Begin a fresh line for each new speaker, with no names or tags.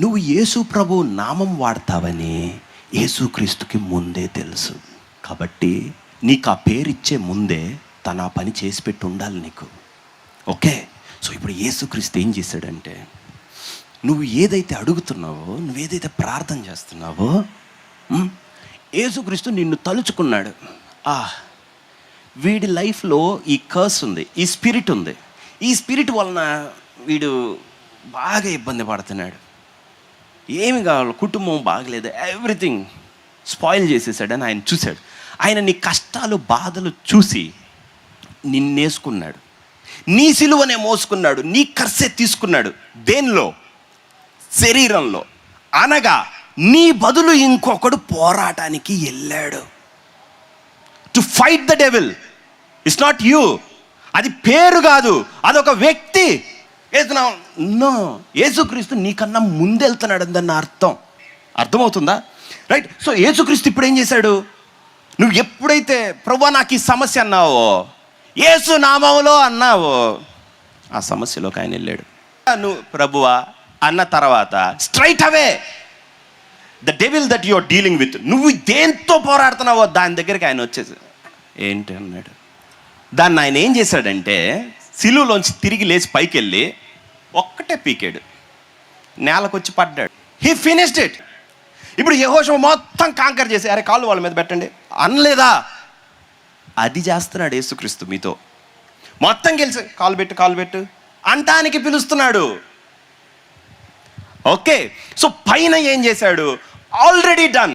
నువ్వు యేసు ప్రభు నామం వాడతావని యేసుక్రీస్తుకి ముందే తెలుసు. కాబట్టి నీకు ఆ పేరు ఇచ్చే ముందే తన ఆ పని చేసి పెట్టి ఉండాలి నీకు. ఓకే? సో ఇప్పుడు యేసుక్రీస్తు ఏం చేశాడంటే నువ్వు ఏదైతే అడుగుతున్నావో నువ్వు ఏదైతే ప్రార్థన చేస్తున్నావో యేసుక్రీస్తు నిన్ను తలుచుకున్నాడు. ఆ వీడి లైఫ్లో ఈ కర్స్ ఉంది ఈ స్పిరిట్ ఉంది. ఈ స్పిరిట్ వలన వీడు బాగా ఇబ్బంది పడుతున్నాడు. ఏమి కావాలి? కుటుంబం బాగలేదు. ఎవ్రీథింగ్ స్పాయిల్ చేసేసాడని ఆయన చూశాడు. ఆయన నీ కష్టాలు బాధలు చూసి నిన్నేసుకున్నాడు. నీ సిలువనే మోసుకున్నాడు. నీ కర్సే తీసుకున్నాడు. దేనిలో? శరీరంలో. అనగా నీ బదులు ఇంకొకడు పోరాటానికి వెళ్ళాడు. To fight the devil it's not you అది పేరు కాదు. అదొక వ్యక్తి ఏతున్నావు నో. యేసుక్రీస్తు నీకన్నా ముందెళ్తున్నాడు అందన్న అర్థం. అర్థమవుతుందా? రైట్. సో యేసుక్రీస్తు ఇప్పుడు ఏం చేశాడు? నువ్వు ఎప్పుడైతే ప్రభా నాకు ఈ సమస్య అన్నావో యేసు నామంలో అన్నావో ఆ సమస్యలోకి ఆయన వెళ్ళాడు. నువ్వు ప్రభువా అన్న తర్వాత straight away the devil that your dealing with నువ్వు దేంతో పోరాడుతున్నావో దాని దగ్గరికి ఆయన వచ్చేసి ఏంటి? అన్నాడు. దాన్ని ఆయన ఏం చేశాడంటే సిలువలోంచి తిరిగి లేచి పైకి వెళ్ళి ఒక్కటే పీకాడు. నేలకొచ్చి పడ్డాడు. హీ ఫినిష్డ్ ఇట్ ఇప్పుడు యహోషం మొత్తం కాంకర్ చేసి అరే కాళ్ళు వాళ్ళ మీద పెట్టండి. అనలేదా? అది చేస్తున్నాడు యేసుక్రీస్తు మీతో. మొత్తం గెలిచి కాలు పెట్టు కాలు పెట్టు. అంటానికి పిలుస్తున్నాడు. ఓకే. సో పైన ఏం చేశాడు? Already done